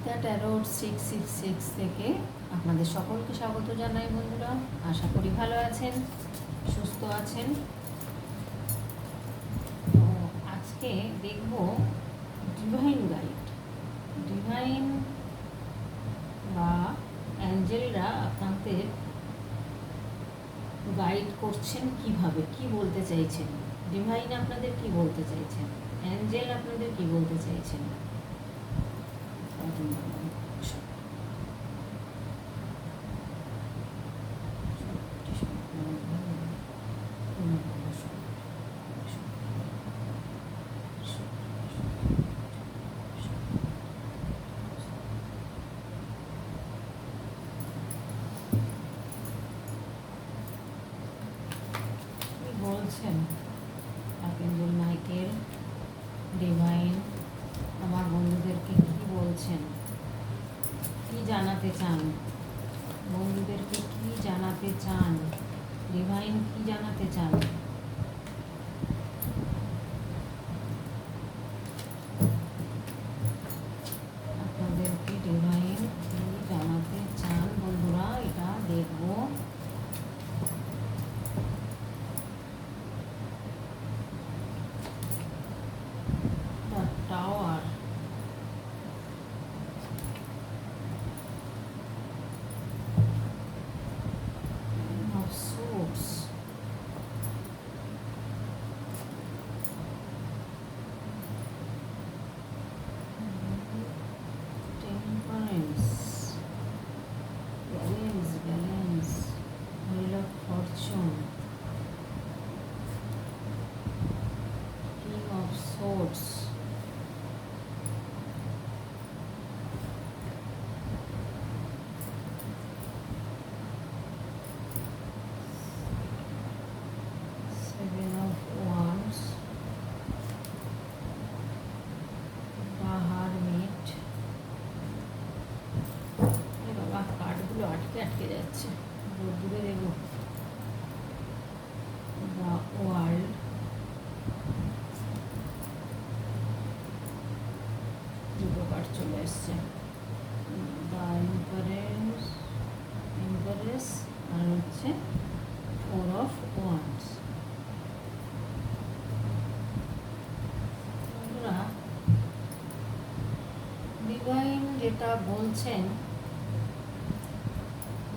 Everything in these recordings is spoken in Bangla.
Geeta tarot six six six থেকে আপনাদের সকলকে স্বাগত জানাই বন্ধুরা। আশা করি ভালো আছেন, সুস্থ আছেন। তো আজকে দেখব ডিভাইন গাইড ডিভাইন বা অ্যাঞ্জেলরা আপনাদের গাইড করছেন কীভাবে, কি বলতে চাইছেন? ডিভাইন আপনাদের কি বলতে চাইছেন? অ্যাঞ্জেল আপনাদের কি বলতে চাইছেন? Thank you. ডিভাইন যেটা বলছেন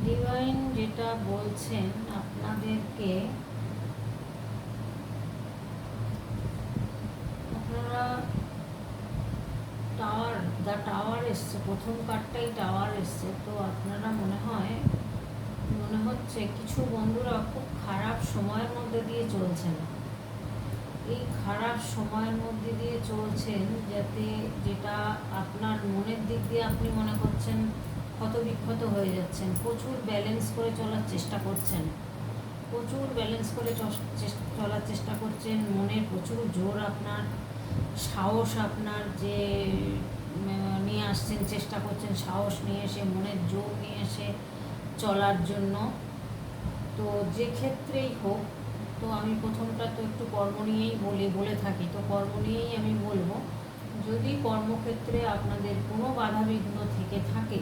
ডিভাইন যেটা বলছেন আপনাদেরকে, আপনারা টাওয়ার দ্য টাওয়ার এসছে, প্রথম কার্ডটাই টাওয়ার এসছে, তো আপনারা মনে হয়, মনে হচ্ছে কিছু বন্ধুরা খুব খারাপ সময়ের মধ্যে দিয়ে চলছেন এই খারাপ সময়ের মধ্যে দিয়ে চলছেন যাতে যেটা আপনার মনের দিক দিয়ে আপনি মনে করছেন ক্ষত বিক্ষত হয়ে যাচ্ছেন, প্রচুর ব্যালেন্স করে চলার চেষ্টা করছেন। প্রচুর ব্যালেন্স করে চলার চেষ্টা করছেন মনের প্রচুর জোর আপনার, সাহস আপনার যে নিয়ে আসছেন, চেষ্টা করছেন সাহস নিয়ে এসে, মনের জোর নিয়ে এসে চলার জন্য। তো যে ক্ষেত্রেই হোক তো আমি প্রথমটা তো একটু কর্ম নিয়েই বলি, বলে থাকি। তো কর্ম নিয়েই আমি বলব, যদি কর্মক্ষেত্রে আপনাদের কোনো বাধাবিঘ্ন থেকে থাকে,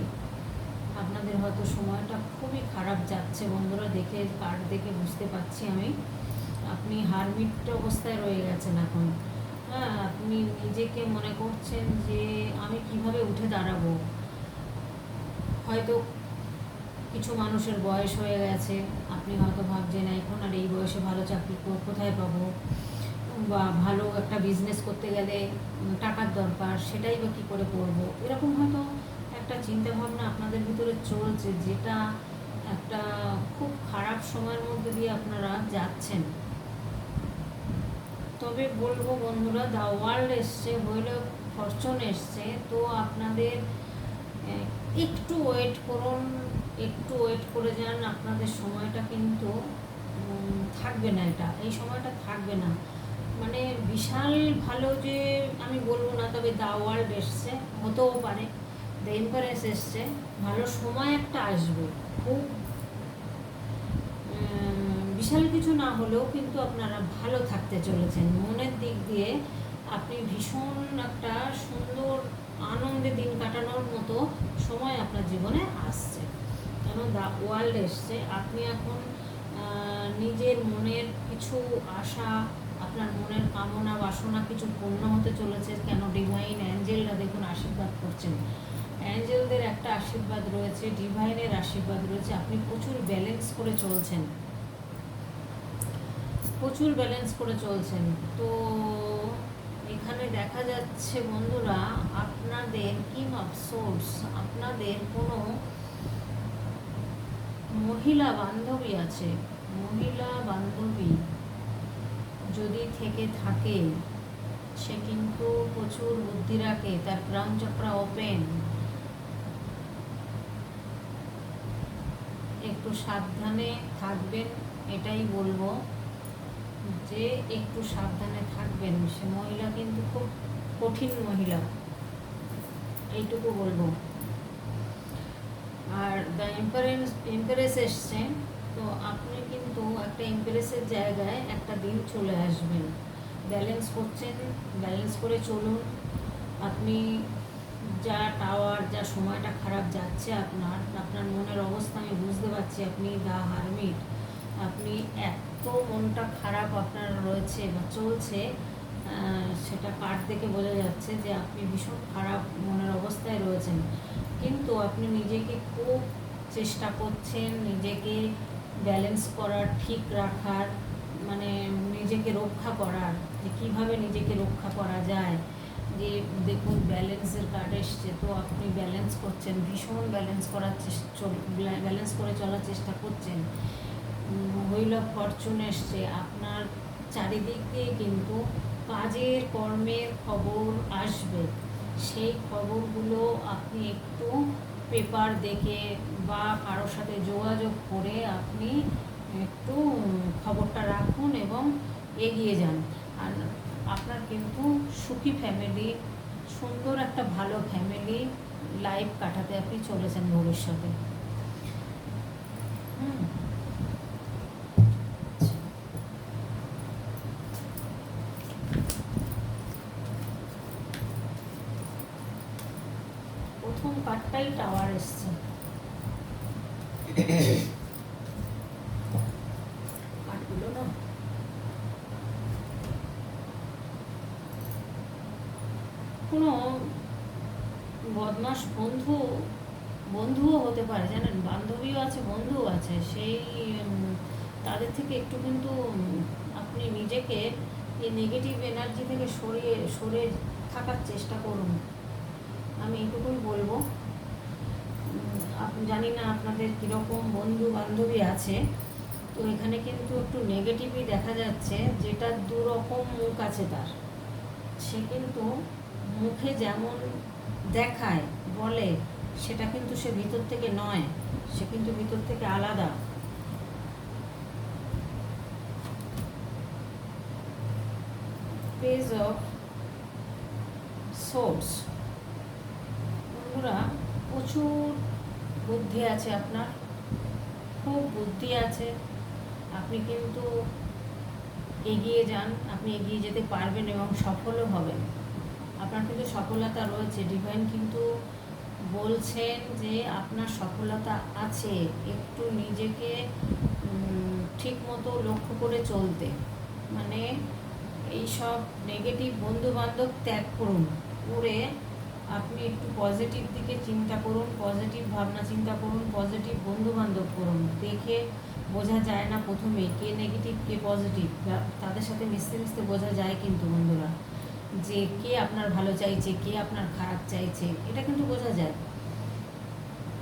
আপনাদের হয়তো সময়টা খুবই খারাপ যাচ্ছে। বন্ধুরা দেখে কার্ড দেখে বুঝতে পারছি আমি। আপনি হারমিট অবস্থায় রয়ে গেছেন এখন। হ্যাঁ আপনি নিজেকে মনে করছেন যে আমি কীভাবে উঠে দাঁড়াবো? হয়তো কিছু মানুষের বয়স হয়ে গেছে। আপনি হয়তো ভাবছেন, এখন আর এই বয়সে ভালো চাকরি কোথায় পাবো? বা ভালো একটা বিজনেস করতে গেলে টাকার দরকার, সেটাই বা কী করে করব? এরকম হয়তো একটা চিন্তা ভাবনা আপনাদের ভিতরে চলছে, যেটা একটা খুব খারাপ সময়ের মধ্যে দিয়ে আপনারা যাচ্ছেন। তবে বলব বন্ধুরা দ্য ওয়ার্ল্ড এসছে হইলে ফরচুন এসছে, তো আপনাদের একটু ওয়েট করুন। একটু ওয়েট করে যান, আপনাদের সময়টা কিন্তু থাকবে না এটা। এই সময়টা থাকবে না। মানে বিশাল ভালো যে, আমি বলব না, তবে দ্য ওয়ার্ল্ড এসছে, হতেও পারে। দ্য এম্পারেস এসছে, ভালো সময় একটা আসবে, খুব। বিশাল কিছু না হলেও কিন্তু আপনারা ভালো থাকতে চলেছেন। মনের দিক দিয়ে আপনি ভীষণ একটা সুন্দর, আনন্দে দিন কাটানোর মতো সময় আপনার জীবনে আসছে। কেন দ্য ওয়ার্ল্ড এসছে। আপনি এখন নিজের মনের কিছু আশা, আপনার মনের কামনা, বাসনা কিছু পূর্ণ হতে চলেছে কেন? ডিভাইন অ্যাঞ্জেলরা দেখুন আশীর্বাদ করছেন। অ্যাঞ্জেলদের একটা আশীর্বাদ রয়েছে ডিভাইনের আশীর্বাদ রয়েছে। আপনি প্রচুর ব্যালেন্স করে চলছেন। প্রচুর ব্যালেন্স করে চলছেন। তো এখানে দেখা যাচ্ছে বন্ধুরা, আপনাদের কিং অফ সোর্স আপনাদের কোনো মহিলা বান্ধবী আছে, মহিলা বান্ধবী যদি থেকে থাকে, সে কিন্তু প্রচুর বুদ্ধি রাখে, তার ক্রাউন চক্রা ওপেন একটু সাবধানে থাকবেন, এটাই বলব যে একটু সাবধানে থাকবেন। সে মহিলা কিন্তু খুব কঠিন মহিলা, এইটুকু বলব। আর দ্য এম্পারেন্স এম্পারেস এসছে, তো আপনি কিন্তু একটা এম্পারেসের জায়গায় একটা দিন চলে আসবেন। ব্যালেন্স করছেন ব্যালেন্স করে চলুন। আপনি যা টাওয়ার যা সময়টা খারাপ যাচ্ছে আপনার আপনার মনের অবস্থা আমি বুঝতে পারছি, আপনি দা হারমিট আপনি এত মনটা খারাপ আপনার রয়েছে বা চলছে সেটা কার্ড দেখে বোঝা যাচ্ছে যে আপনি ভীষণ খারাপ মনের অবস্থায় রয়েছেন। কিন্তু আপনি নিজেকে খুব চেষ্টা করছেন, নিজেকে ব্যালেন্স করার, ঠিক রাখার মানে নিজেকে রক্ষা করার, যে কীভাবে নিজেকে রক্ষা করা যায়। যে দেখুন ব্যালেন্সের কার্ড এসছে, তো আপনি ব্যালেন্স করছেন, ভীষণ ব্যালেন্স করার চেষ্টা ব্যালেন্স করে চলার চেষ্টা করছেন। হুইল অফ ফরচুন এসছে, আপনার চারিদিক দিয়ে কিন্তু কাজের কর্মের খবর আসবে। সেই খবরগুলো আপনি একটু পেপার দেখে বা কারোর সাথে যোগাযোগ করে আপনি একটু খবরটা রাখুন এবং এগিয়ে যান। আর আপনার কিন্তু সুখী ফ্যামিলি সুন্দর একটা ভালো ফ্যামিলি লাইফ কাটাতে আপনি চলেছেন ভবিষ্যতে। হুম। প্রথম কার্ডটাই টাওয়ার এসছে। না? কোনো বদমাস বন্ধু, বন্ধুও হতে পারে, জানেন? বান্ধবীও আছে, বন্ধুও আছে। সেই তাদের থেকে একটু কিন্তু আপনি নিজেকে এই নেগেটিভ এনার্জি থেকে সরিয়ে, সরে থাকার চেষ্টা করুন। আমি এটুকুই বলব। জানি না আপনাদের কীরকম বন্ধু বান্ধবী আছে। তো এখানে কিন্তু একটু নেগেটিভই দেখা যাচ্ছে, যেটা দু রকম মুখ আছে তার। সে কিন্তু মুখে যেমন দেখায়, বলে, সেটা কিন্তু সে ভিতর থেকে নয়। সে কিন্তু ভিতর থেকে আলাদা। পেজ অফ সোর্স বন্ধুরা প্রচুর বুদ্ধি আছে আপনার। খুব বুদ্ধি আছে। আপনি কিন্তু এগিয়ে যান, আপনি এগিয়ে যেতে পারবেন এবং সফলও হবেন। আপনার কিন্তু সফলতা রয়েছে। ডিভাইন কিন্তু বলছেন যে আপনার সফলতা আছে, একটু নিজেকে ঠিক মতো লক্ষ্য করে চলতে। মানে এইসব নেগেটিভ বন্ধু বান্ধব ত্যাগ করুন। করে আপনি একটু পজিটিভ দিকে চিন্তা করুন পজিটিভ ভাবনা চিন্তা করুন পজিটিভ বন্ধু বান্ধব করুন। দেখে বোঝা যায় না প্রথমে কে নেগেটিভ কে পজিটিভ তাদের সাথে মিশতে মিশতে বোঝা যায় কিন্তু বন্ধুরা যে কে আপনার ভালো চাইছে, কে আপনার খারাপ চাইছে, এটা কিন্তু বোঝা যায়।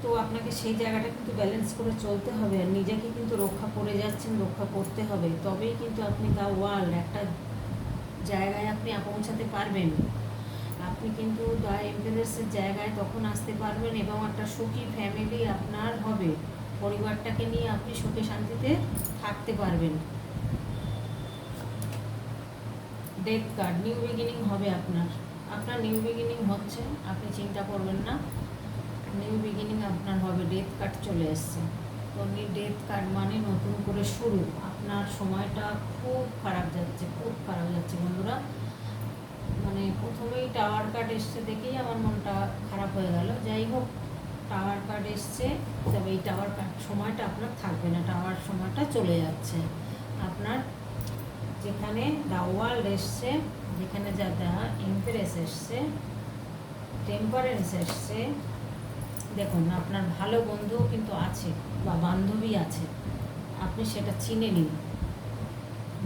তো আপনাকে সেই জায়গাটা কিন্তু ব্যালেন্স করে চলতে হবে আর নিজেকে কিন্তু রক্ষা করে যাচ্ছেন, রক্ষা করতে হবে। তবেই কিন্তু আপনি দা ওয়ার্ল্ড একটা জায়গায় আপনি পৌঁছাতে পারবেন। আপনি কিন্তু এম্পারেসের জায়গায় তখন আসতে পারবেন এবং একটা সুখী ফ্যামিলি আপনার হবে। পরিবারটাকে নিয়ে আপনি সুখে শান্তিতে থাকতে পারবেন। ডেথ কার্ড নিউ বিগিনিং হবে আপনার। আপনার নিউ বিগিনিং হচ্ছে, আপনি চিন্তা করবেন না নিউ বিগিনিং আপনার হবে ডেথ কার্ড চলে এসছে। তো ডেথ কার্ড মানে নতুন করে শুরু। আপনার সময়টা খুব খারাপ যাচ্ছে, খুব খারাপ যাচ্ছে বন্ধুরা। মানে প্রথমেই টাওয়ার কার্ড এসছে দেখেই আমার মনটা খারাপ হয়ে গেল। যাই হোক টাওয়ার কার্ড এসছে, তবে এই টাওয়ার কার্ড সময়টা আপনার থাকবে না টাওয়ার সময়টা চলে যাচ্ছে। আপনার যেখানে দ্য ওয়ার্ল্ড এসছে, যেখানে যা দ্য ইম্প্রেস এসছে টেম্পারেন্স এসছে, দেখুন, আপনার ভালো বন্ধুও কিন্তু আছে বা বান্ধবী আছে। আপনি সেটা চিনে নিন।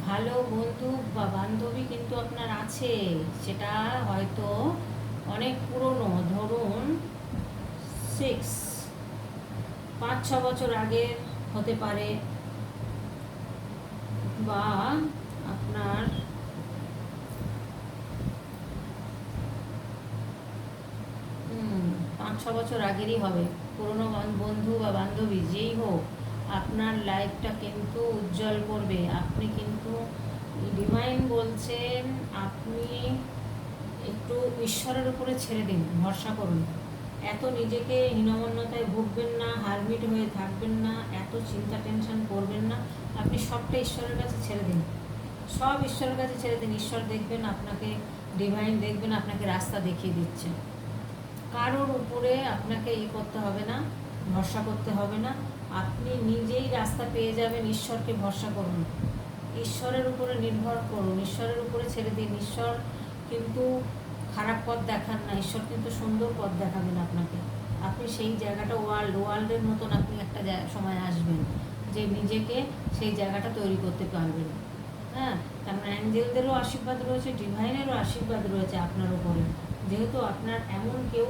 ভালো বন্ধু বা বান্ধবী কিন্তু আপনার আছে। সেটা হয়তো অনেক পুরনো। ধরুন সিক্স পাঁচ, ছ বছর আগের হতে পারে। বা আপনার পাঁচ, ছ বছর আগেরই হবে। পুরনো বন্ধু বা বান্ধবী, যেই হোক। আপনার লাইফটা কিন্তু উজ্জ্বল করবে। আপনি কিন্তু ডিভাইন বলছেন, আপনি একটু ঈশ্বরের উপরে ছেড়ে দিন, ভরসা করুন। এত নিজেকে হীনমন্যতায় ভুগবেন না, হারমিট হয়ে থাকবেন না, এত চিন্তা টেনশন করবেন না। আপনি সবটা ঈশ্বরের কাছে ছেড়ে দিন। সব ঈশ্বরের কাছে ছেড়ে দিন। ঈশ্বর দেখবেন, আপনাকে ডিভাইন দেখবেন, আপনাকে রাস্তা দেখিয়ে দিচ্ছে। কারোর উপরে আপনাকে ই করতে হবে না, ভরসা করতে হবে না। আপনি নিজেই রাস্তা পেয়ে যাবেন ঈশ্বরকে ভরসা করুন। ঈশ্বরের উপরে নির্ভর করুন। ঈশ্বরের উপরে ছেড়ে দিন। ঈশ্বর কিন্তু খারাপ পথ দেখান না। ঈশ্বর কিন্তু সুন্দর পথ দেখাবেন আপনাকে। আপনি সেই জায়গাটা ওয়ার্ল্ড ওয়ার্ল্ডের মতন আপনি একটা সময় আসবেন যে নিজেকে সেই জায়গাটা তৈরি করতে পারবেন। হ্যাঁ? মানে অ্যাঞ্জেলদেরও আশীর্বাদ রয়েছে, ডিভাইনেরও আশীর্বাদ রয়েছে আপনার উপরে। যেহেতু আপনার এমন কেউ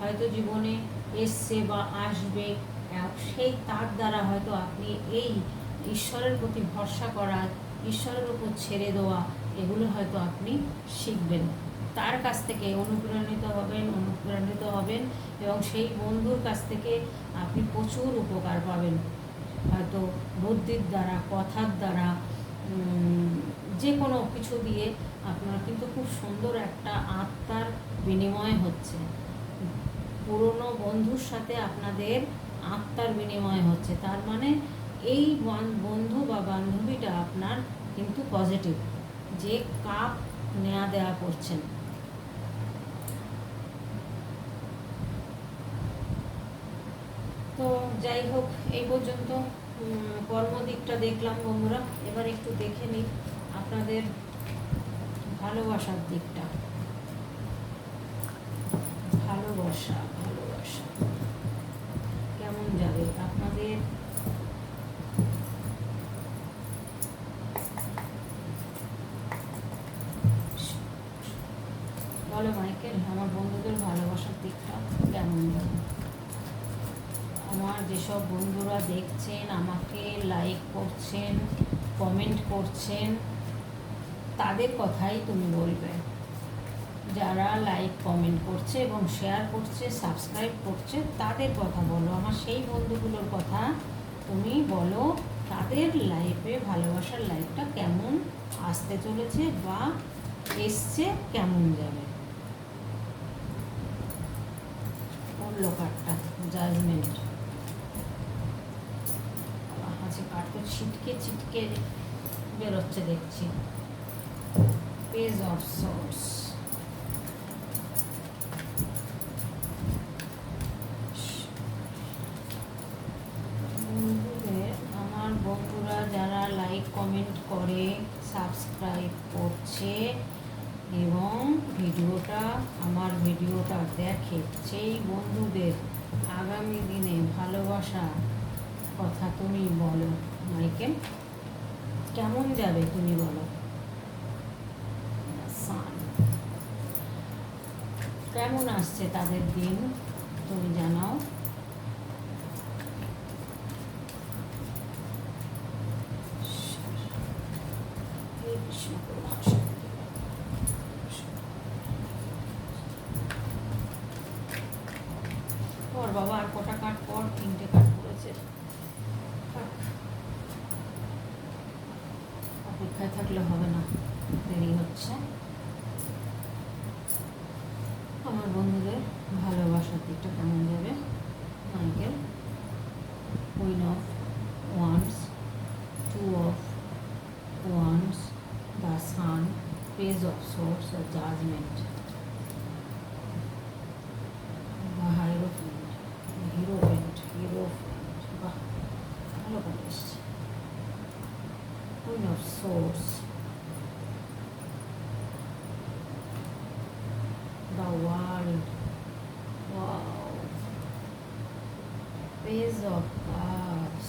হয়তো জীবনে এসছে বা আসবে সেই তার দ্বারা হয়তো আপনি এই ঈশ্বরের প্রতি ভরসা করা, ঈশ্বরের উপর ছেড়ে দেওয়া, এগুলো হয়তো আপনি শিখবেন। তার কাছ থেকে অনুপ্রাণিত হবেন অনুপ্রাণিত হবেন এবং সেই বন্ধুর কাছ থেকে আপনি প্রচুর উপকার পাবেন। হয়তো বুদ্ধির দ্বারা, কথার দ্বারা যে কোনো কিছু দিয়ে আপনার কিন্তু খুব সুন্দর একটা আত্মার বিনিময় হচ্ছে। পুরনো বন্ধুর সাথে আপনাদের আত্মার বিনিময় হচ্ছে। তার মানে এই বান- বন্ধু বা বান্ধবীটা আপনার কিন্তু পজিটিভ যে কাপ নেয়া দেয়া করছেন। তো যাই হোক, এই পর্যন্ত কর্মদিকটা দেখলাম বন্ধুরা। এবার একটু দেখে নিই আপনাদের ভালোবাসার দিকটা। ভালোবাসা কেমন যাবে আপনাদের বলো মাইকেল, আমার বন্ধুদের ভালোবাসার দিকটা কেমন যাবে আমার যেসব বন্ধুরা দেখছেন, আমাকে লাইক করছেন কমেন্ট করছেন, তাদের কথাই তুমি বলবে। যারা লাইক কমেন্ট করছে এবং শেয়ার করছে সাবস্ক্রাইব করছে, তাদের কথা বলো। আমার সেই বন্ধুগুলোর কথা তুমি বলো, তাদের লাইফে ভালোবাসার লাইফটা কেমন, আসতে চলেছে বা এসছে কেমন যাবে? পড়ল কাঠটা জাজমেন্ট। আছে কার্ড তো ছিটকে ছিটকে বেরোচ্ছে দেখছি। পেজ অফ সোর্স বন্ধুদের আমার বন্ধুরা যারা লাইক কমেন্ট করে সাবস্ক্রাইব করছে এবং ভিডিওটা আমার ভিডিওটা দেখে সেই বন্ধুদের আগামী দিনে ভালোবাসা কথা তুমি বলো, মাইকেল, কেমন যাবে তুমি বলো? কেমন আসছে তাদের দিন, তুমি জানাও। judgment. Hierophant, Hierophant, Hierophant, বাহ ভালো করে এসছে Queen of Swords, The World, wow, Page of Cards,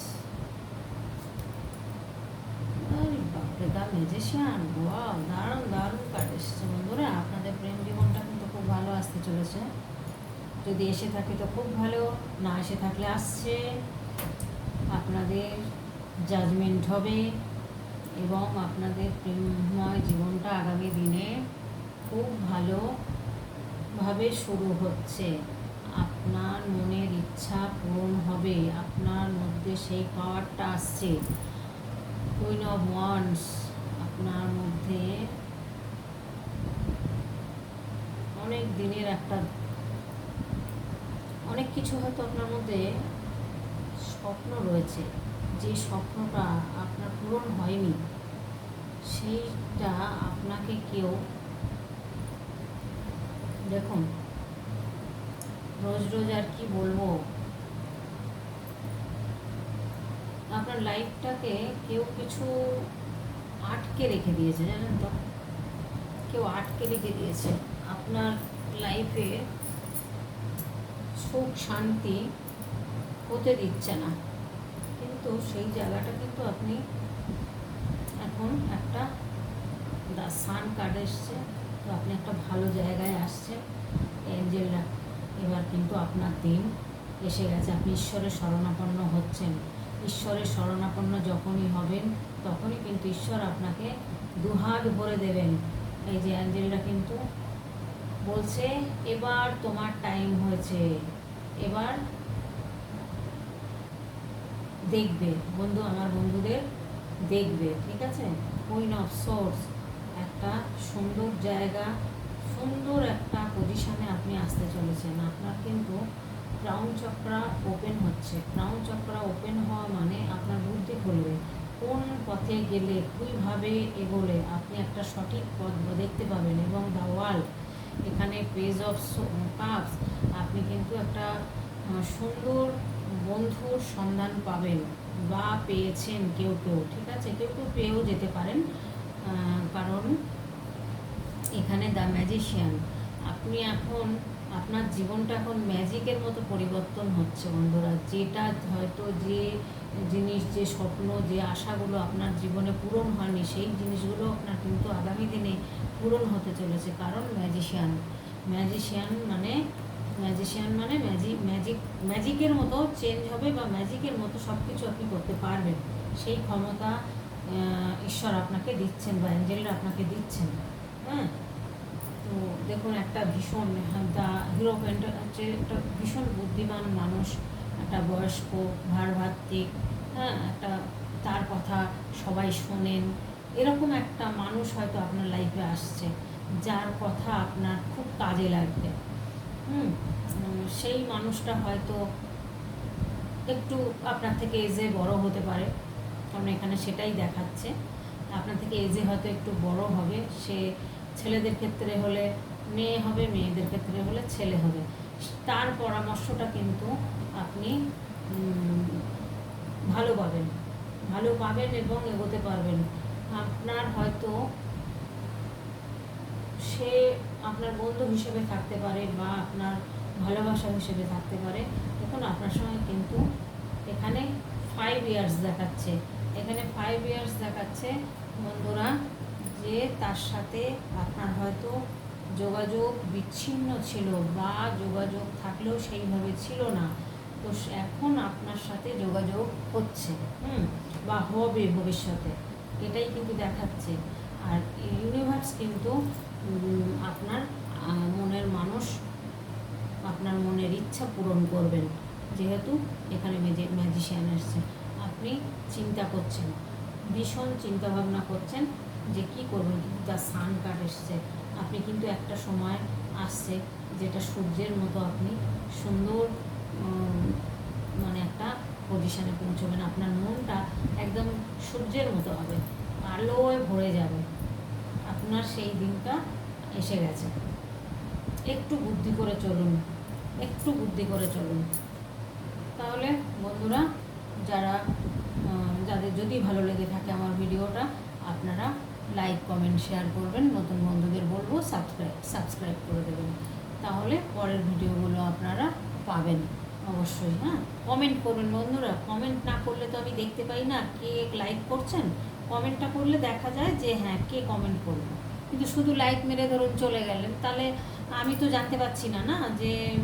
আরে বাপরে The Magician, wow, আসতে চলেছে যদি এসে থাকে তো খুব ভালো, না এসে থাকলে আসছে। আপনাদের জাজমেন্ট হবে এবং আপনাদের প্রেমময় জীবনটা আগামী দিনে খুব ভালোভাবে শুরু হচ্ছে। আপনার মনের ইচ্ছা পূরণ হবে, আপনার মধ্যে সেই পাওয়ারটা আসছে। কুইন অফ ওয়ান্স আপনার মধ্যে অনেক দিনের একটা অনেক কিছু হয়তো আপনার মধ্যে স্বপ্ন রয়েছে। যে স্বপ্নটা আপনার পূরণ হয়নি, সেইটা আপনাকে কেউ দেখুন, রোজ রোজ আর কি বলব? আপনার লাইফটাকে কেউ কিছু আটকে রেখে দিয়েছে, জানেন তো? কেউ আটকে রেখে দিয়েছে। আপনার লাইফে সুখ, শান্তি হতে দিচ্ছে না। কিন্তু সেই জায়গাটা কিন্তু আপনি এখন একটা সান কার্ড এসছে, তো আপনি একটা ভালো জায়গায় আসছেন। এঞ্জেলরা এবার কিন্তু আপনার দিন এসে গেছে। আপনি ঈশ্বরের শরণাপন্ন হচ্ছেন। ঈশ্বরের শরণাপন্ন যখনই হবেন, তখনই কিন্তু ঈশ্বর আপনাকে দুহাত ভরে দেবেন। এই যে অ্যাঞ্জেলরা কিন্তু বলছে, এবার তোমার টাইম হয়েছে। এবার দেখবে, বন্ধু, আমার বন্ধুদের দেখবে, ঠিক আছে? কুইন অফ সোর্স একটা সুন্দর জায়গা, সুন্দর একটা পজিশনে আপনি আসতে চলেছেন। আপনার কিন্তু ক্রাউন চক্রা ওপেন হচ্ছে। ক্রাউন চক্রা ওপেন হওয়া মানে আপনার বুদ্ধি খুলবে। কোন পথে গেলে, কীভাবে এগোলে, আপনি একটা সঠিক পথ দেখতে পাবেন এবং দ্য ওয়াল এখানে পেজ অফ কাপস আপনি কিন্তু একটা সুন্দর বন্ধুর সন্ধান পাবেন বা পেয়েছেন কেউ কেউ, ঠিক আছে? কেউ কেউ পেয়েও যেতে পারেন কারণ এখানে দ্য ম্যাজিশিয়ান আপনি এখন আপনার জীবনটা এখন ম্যাজিকের মতো পরিবর্তন হচ্ছে বন্ধুরা। যেটা হয়তো যে জিনিস, যে স্বপ্ন, যে আশাগুলো আপনার জীবনে পূরণ হয়নি, সেই জিনিসগুলো আপনার কিন্তু আগামী দিনে পূরণ হতে চলেছে। কারণ ম্যাজিশিয়ান ম্যাজিশিয়ান মানে ম্যাজিশিয়ান মানে ম্যাজিক ম্যাজিক ম্যাজিকের মতো চেঞ্জ হবে বা ম্যাজিকের মতো সব কিছু আপনি করতে পারবেন। সেই ক্ষমতা ঈশ্বর আপনাকে দিচ্ছেন বা অ্যাঞ্জেলরা আপনাকে দিচ্ছেন। হ্যাঁ? তো দেখুন, একটা ভীষণ দা হিরো হচ্ছে একটা ভীষণ বুদ্ধিমান মানুষ, একটা বয়স্ক ভারভাত্তিক হ্যাঁ একটা তার কথা সবাই শোনেন, এরকম একটা মানুষ হয়তো আপনার লাইফে আসছে, যার কথা আপনার খুব কাজে লাগবে। হুম সেই মানুষটা হয়তো একটু আপনার থেকে এজে বড় হতে পারে, কারণ এখানে সেটাই দেখাচ্ছে। আপনার থেকে এজে হয়তো একটু বড় হবে, সে ছেলেদের ক্ষেত্রে হলে মেয়ে হবে, মেয়েদের ক্ষেত্রে হলে ছেলে হবে। তার পরামর্শটা কিন্তু আপনি ভালো পাবেন। ভালো পাবেন এবং এগোতে পারবেন। আপনার হয়তো সে আপনার বন্ধু হিসেবে থাকতে পারে বা আপনার ভালোবাসা হিসেবে থাকতে পারে। দেখুন, আপনার সঙ্গে কিন্তু এখানে ফাইভ ইয়ার্স দেখাচ্ছে। এখানে ফাইভ ইয়ার্স দেখাচ্ছে বন্ধুরা যে তার সাথে আপনার হয়তো যোগাযোগ বিচ্ছিন্ন ছিল বা যোগাযোগ থাকলেও সেইভাবে ছিল না, তো এখন আপনার সাথে যোগাযোগ হচ্ছে, হুম, বা হবে ভবিষ্যতে, এটাই কিন্তু দেখাচ্ছে। আর ইউনিভার্স কিন্তু আপনার মনের মানুষ, আপনার মনের ইচ্ছা পূরণ করবেন, যেহেতু এখানে ম্যাজিশিয়ান এসছে আপনি চিন্তা করছেন, ভীষণ চিন্তাভাবনা করছেন যে কি করবেন তার সান কার্ড এসছে। আপনি কিন্তু একটা সময় আসছে যেটা সূর্যের মতো আপনি সুন্দর মানে একটা পজিশানে পৌঁছবেন। আপনার মনটা একদম সূর্যের মতো হবে, আলোয় ভরে যাবে। আপনার সেই দিনটা এসে গেছে। একটু বুদ্ধি করে চলুন, একটু বুদ্ধি করে চলুন। তাহলে বন্ধুরা, যারা যাদের যদি ভালো লেগে থাকে আমার ভিডিওটা, আপনারা লাইক কমেন্ট শেয়ার করবেন। নতুন বন্ধুদের বলব সাবস্ক্রাইব সাবস্ক্রাইব করে দেবেন। তাহলে পরের ভিডিওগুলো আপনারা পাবেন অবশ্যই হ্যাঁ? কমেন্ট করবেন বন্ধুরা। কমেন্ট না করলে তো আমি দেখতে পাই না কে লাইক করছেন। কমেন্টটা করলে দেখা যায় যে হ্যাঁ কে কমেন্ট করল। কিন্তু শুধু লাইক মেরে ধরুন চলে গেলেন। তাহলে আমি তো জানতে পারছি না না? যে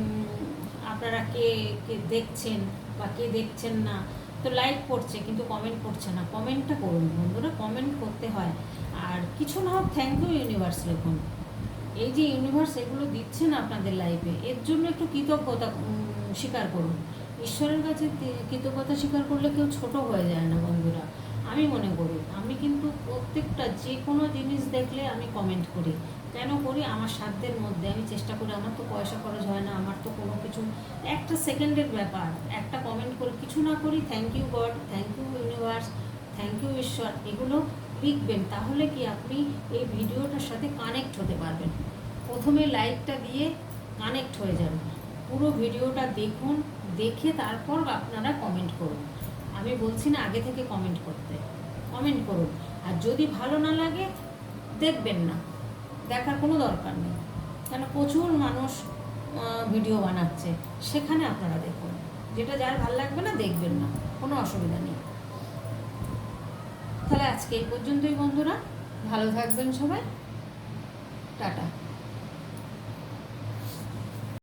আপনারা কে কে দেখছেন বা কে দেখছেন না? তো লাইক করছে, কিন্তু কমেন্ট করছে না। কমেন্টটা করুন বন্ধুরা কমেন্ট করতে হয়। আর কিছু না হোক থ্যাংক ইউ ইউনিভার্স লিখুন। এই যে ইউনিভার্স এগুলো দিচ্ছেন আপনাদের লাইফে এর জন্য একটু কৃতজ্ঞতা স্বীকার করুন। ঈশ্বরের কাছে কৃতজ্ঞতা স্বীকার করলে কেউ ছোট হয়ে যায় না বন্ধুরা। আমি মনে করি, আমি কিন্তু প্রত্যেকটা যে কোনো জিনিস দেখলে আমি কমেন্ট করি। কেন করি? আমার সাধ্যের মধ্যে। আমি চেষ্টা করি, আমার তো পয়সা খরচ হয় না, আমার তো কোনো কিছু। একটা সেকেন্ডের ব্যাপার। একটা কমেন্ট করে কিছু না করি thank you God thank you universe thank you ঈশ্বর, এগুলো লিখবেন। তাহলে কি আপনি এই ভিডিওটার সাথে কানেক্ট হতে পারবেন। প্রথমে লাইকটা দিয়ে কানেক্ট হয়ে যাবেন পুরো ভিডিওটা দেখুন, দেখে তারপর আপনারা কমেন্ট করুন। আমি বলছি না আগে থেকে কমেন্ট করতে। কমেন্ট করুন। আর যদি ভালো না লাগে, দেখবেন না। দেখার কোনো দরকার নেই। কেন? প্রচুর মানুষ ভিডিও বানাচ্ছে। সেখানে আপনারা দেখুন। যেটা যার ভালো লাগবে না, দেখবেন না। কোনো অসুবিধা নেই। তাহলে আজকে এই পর্যন্তই বন্ধুরা। ভালো থাকবেন সবাই। টাটা।